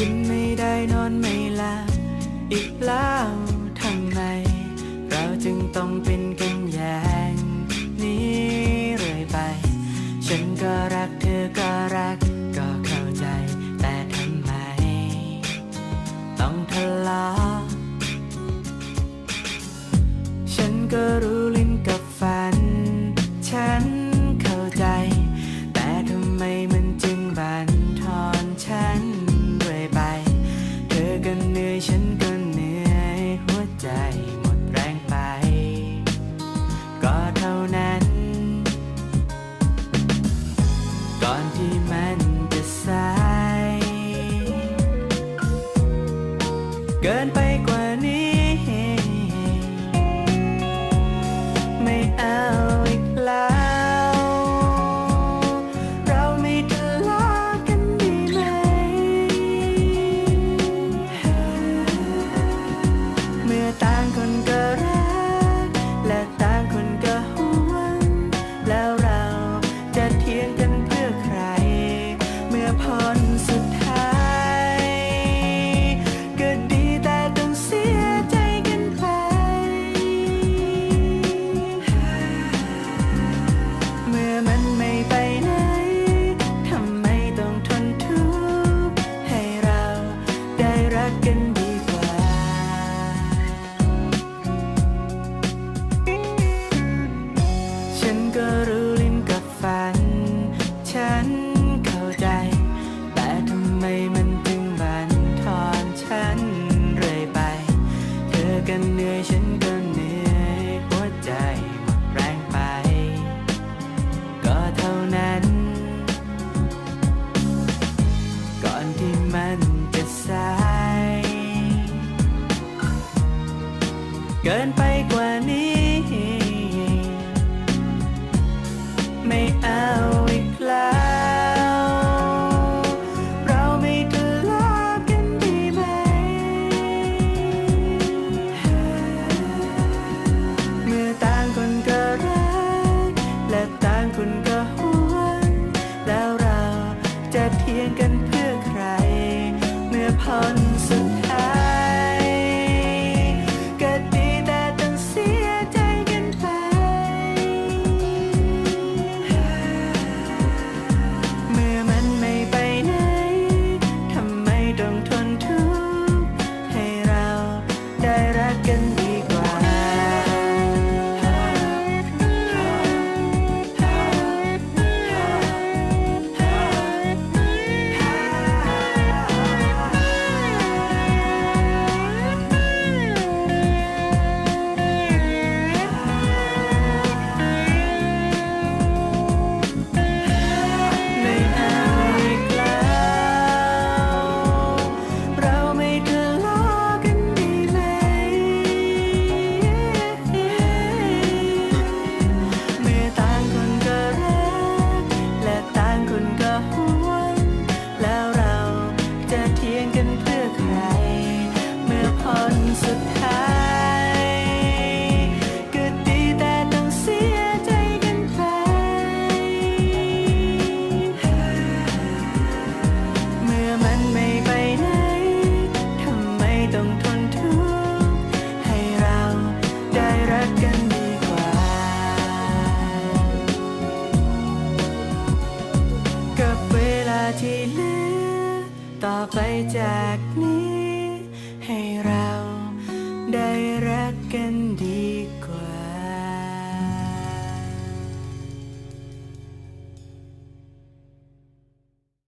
กินไม่ได้นอนไม่หลับอีกแล้วทำไม เราจึงต้องเป็นกัน เกินไป กินไปกว่านี้ ไม่อา ที่เหลือต่อไปจากนี้